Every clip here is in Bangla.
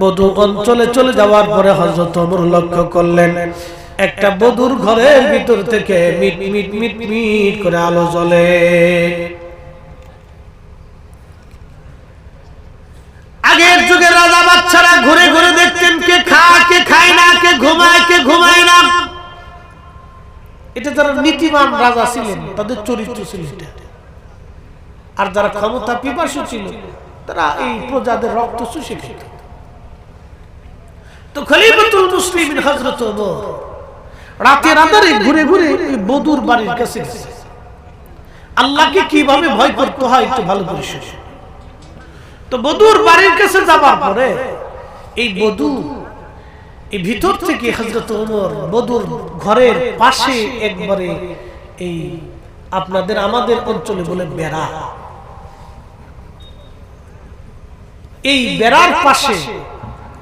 বধু অঞ্চলে চলে যাওয়ার পরে হজরত ওমর লক্ষ্য করলেন, একটা বধুর ঘরের ভিতর থেকে মিট মিট মিট মিট করে আলো জ্বলে। আগের যুগে রাজা বাচ্চারা ঘুরে ঘুরে দেখতেন কে খায় কে খায় না, কে ঘুমায় কে ঘুমায় না। এটা যারা নীতিমান রাজা ছিলেন, তাদের চরিত্র ছিল এটা। আর যারা ক্ষমতা পিপাসু ছিল, তারা এই প্রজাদের রক্ত চুষে খেত। তো খলিফাতুল মুসলিমিন হযরত ওমর রাতের আধারে ঘুরে ঘুরে ওই বদুর বাড়ির কাছে। আল্লাহকে কীভাবে ভয় করতে হয় একটু ভালো করে শুনুন। তো বধুর বাড়ির কাছে যাবার পরে এই বধু এই ভিতর থেকে হজরত ওমর বধুর ঘরের পাশে একবারে এই আপনাদের আমাদের অঞ্চলে বলে বেড়া এই বেড়ার পাশে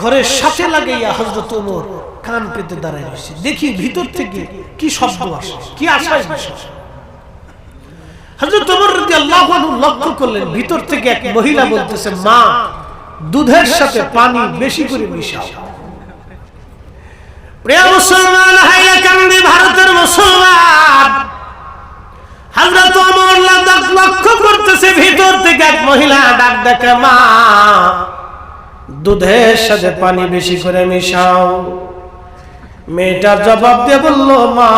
ঘরের সাথে লাগাইয়া হজরত ওমর কান পেতে দাঁড়ায় রয়েছে। দেখি ভিতর থেকে কি শব্দ আসে, কি আশায় বিশ্বাস লক্ষ্য ভিতর থেকে বেশি করে ভারতের লক্ষ্য করতেছে, ভিতর থেকে এক মহিলা ডাক ডাকে, মা দুধের সাথে পানি বেশি করে মিশাও। মেয়েটা জবাব দিয়ে বলল, মা,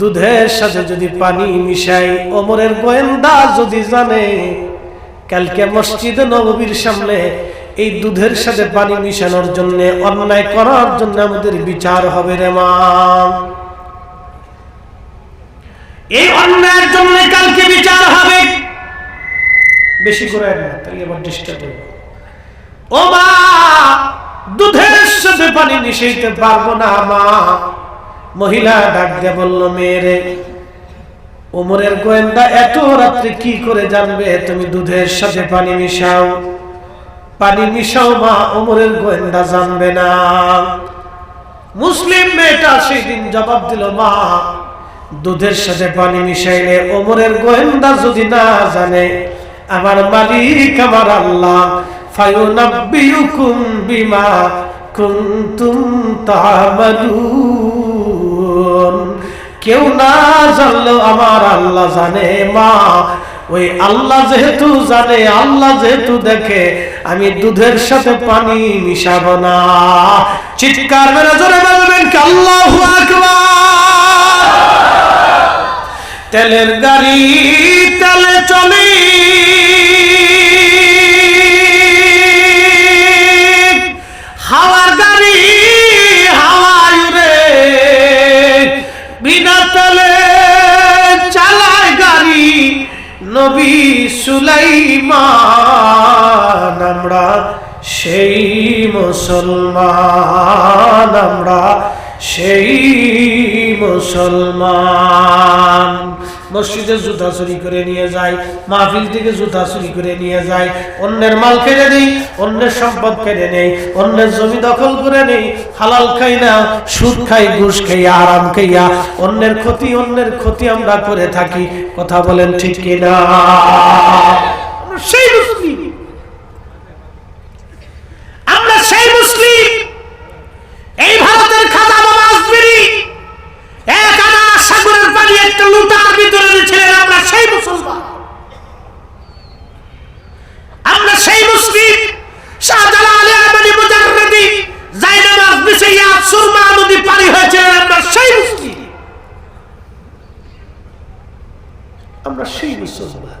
দুধের সাথে যদি পানি মিশাই অমরের গোয়েন্দা যদি জানে, কালকে মসজিদে নববীর সামনে এই দুধের সাথে পানি মিশানোর জন্য, অন্যায় করার জন্য আমাদের বিচার হবে রে মা। এই অন্যায়ের জন্য কালকে বিচার হবে। বেশি করে না, তাহলে আবার ডিস্টার্ব হবে ও মা, দুধের সাথে পানি মিশাইতে পারব না, মা। মহিলা ডাক দিয়ে বলল, মেয়েরে ওমরের গোয়েন্দা এত রাত্রে কি করে জানবে? তুমি দুধের সাথে পানি মিশাও। পানি মিশাও, মা ওমরের গোয়েন্দা জানবে না। মুসলিম মেয়েটা সেই দিন জবাব দিল, মা, দুধের সাথে পানি মিশাইলে ওমরের গোয়েন্দা যদি না জানে, আমার মালিক আমার আল্লাহ ফায়ুনাব্বিউকুম বিমা কুনতুম কেউ না জানলেও আমার আল্লাহ জানে মা। ওই আল্লাহ যেহেতু জানে, আল্লাহ যেহেতু দেখে, আমি দুধের সাথে পানি মিশাবো না। চিৎকার মেরে জোরে বলবেন তেলের গাড়ি তেলে চলি। সুলাইমান আমরা সেই মুসলমান আমরা সেই মুসলমান। মসজিদে জুতা চুরি করে নিয়ে যায়, মাহফিল থেকে জুতা চুরি করে নিয়ে যায়, অন্যের মাল কেড়ে নেই, অন্যের সম্পদ কেড়ে নেই, অন্যের জমি দখল করে নেই, হালাল খাই না, সুদ খাই, ঘুষ খাইয়া আরাম খাইয়া অন্যের ক্ষতি অন্যের ক্ষতি আমরা করে থাকি, কথা বলেন ঠিক কিনা? সেই মুসলিম আমরা সেই মুসলিম এই ভারতের খাজা বাবা আসবিরি এক আনা সাগরের পানি একটা লুটার ভিতরে ছিলেন আমরা সেই মুসলমান আমরা সেই মুসলিম শাহজালাল আলী মুজাররদি জাইনামাজ বিছাইয়া সুরমা নদী পারি হয়েছিলেন আমরা সেই মুসলিম আমরা সেই মুসলমান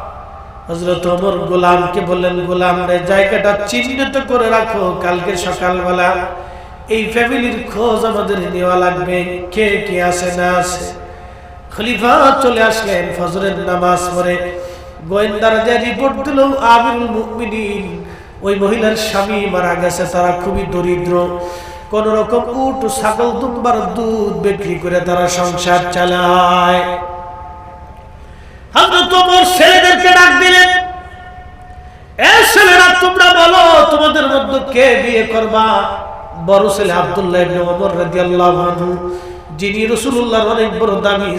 হজরত ওমর গোলামকে বললেন, গোলাম রে, জায়গাটা চিহ্নিত করে রাখো, কালকে সকালবেলা এই ফ্যামিলির খোঁজ আমাদের নেওয়া লাগবে। কে কে আছে, না আছে? খলিফা চলে আসলেন, ফজরের নামাজ পড়ে। গোয়েন্দারা যে রিপোর্ট দিল, আমিরুল মুমিনিন, ওই মহিলার স্বামী মারা গেছে, তারা খুবই দরিদ্র। কোন রকম উট, ছাগল, দুম্বার দুধ বিক্রি করে তারা সংসার চালায়। হযরত ছেলেদেরকে ডাক দিলেন। ছেলেরা, তোমরা বলো, তোমাদের মধ্যে কে বিয়ে করবা? বড় ছেলে আব্দুল্লাহ যিনি অনেক বড় দামি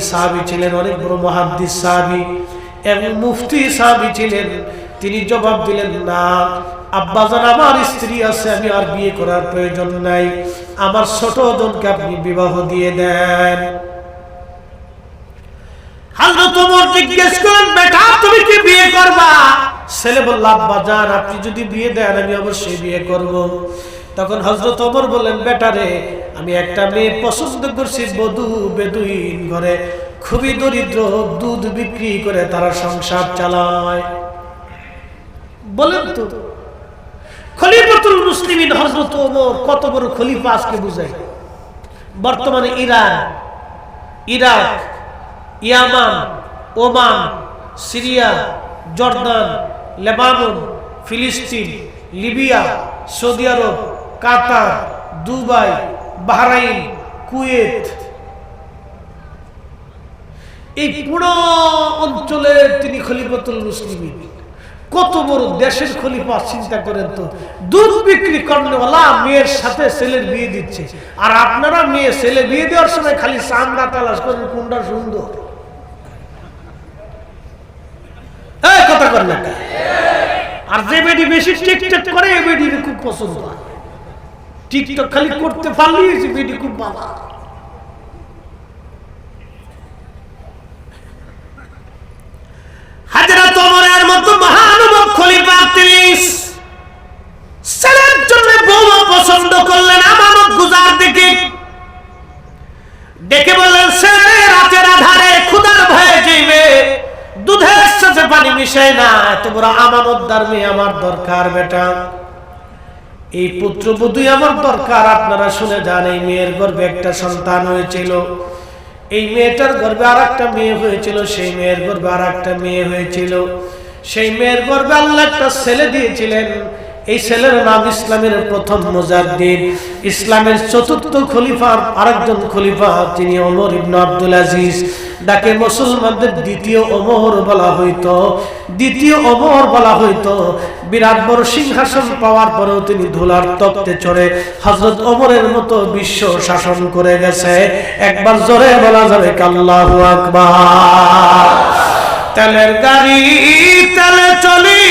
ছিলেন, অনেক বড় এবং মুফতি সাহাবী ছিলেন। তিনি জবাব দিলেন, না আব্বাজান আমার স্ত্রী আছে, আমি আর বিয়ে করার প্রয়োজন নাই। আমার ছোট বোনকে আপনি বিবাহ দিয়ে দেন। জিজ্ঞেস করেন, বেটা, তুমি বিয়ে করবা? ছেলে আপনি যদি বিয়ে দেন, আমি অবশ্যই বিয়ে তখন হযরত ওমর বললেন, বেটা আমি একটা মেয়ে বধু ঘরে। খুবই দরিদ্র, দুধ বিক্রি করে তারা সংসার চালায়। বলেন তো, খলিফাতুল মুসলিমিন হযরত ওমর কত বড় খলিফা আজকে বুঝায় বর্তমানে Iran, Iraq Yemen, Oman, Syria, Jordan, Lebanon, ফিলিস্তিন, Libya, Saudi Arabia, Qatar, Dubai, Bahrain, Kuwait. এই পুরো অঞ্চলে তিনি খলিফাতুল মুসলিমিন। কত বড় দেশের খলিফা, চিন্তা করেন তো। দুধ বিক্রি করেনওয়ালা মেয়ের সাথে ছেলের বিয়ে দিচ্ছে। আর আপনারা মেয়ে, ছেলে বিয়ে দেওয়ার সময় খালি চান্দা তালাশ করেন কোনটা সুন্দর এই কথা কর না আর যে বেডি বেশি টিকটক করে, এই বেডির খুব পছন্দ হয়। টিকটক খালি করতে পারলেই বেডি খুব ভালো হাজরত ওমরের মতো মহানুভব খলিফা তিনি ছেলের জন্য বউ পছন্দ করলেন আমানত গুজার দিকে ডেকে বললেন ছেলে রাতের আধারে ক্ষুধার ভয়ে যাইবে দুধের মিশায় না এত বড় আমানতদার মেয়ে আমার দরকার, বেটা। এই পুত্র পুত্রবধূই আমার দরকার, আপনারা শুনে যান, এই মেয়ের গর্বে একটা সন্তান হয়েছিল। এই মেয়েটার গর্বে আর একটা মেয়ে হয়েছিল, সেই মেয়ের গর্বে আর একটা মেয়ে হয়েছিল। সেই মেয়ের গর্বে আল্লাহ একটা ছেলে দিয়েছিলেন। এই ছেলের নাম ইসলামের প্রথম মুজাদ্দিদ ইসলামের চতুর্থ খলিফার আরেকজন খলিফা তিনি ওমর ইবনে আব্দুল আজিজ। ডাকে মুসলমানদের দ্বিতীয় ওমর বলা হইতো। দ্বিতীয় ওমর বলা হইতো। বিরাট বড় সিংহাসন পাওয়ার পরেও তিনি ধুলার তক্তে চড়ে হজরত ওমরের মতো বিশ্ব শাসন করে গেছে। একবার জোরে বলা যাবে কাল্লাহু আকবার। তেলের গাড়ি তেলে চলি।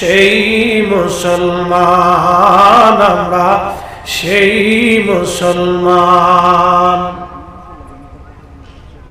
সেই মুসলমান আমরা সেই মুসলমান।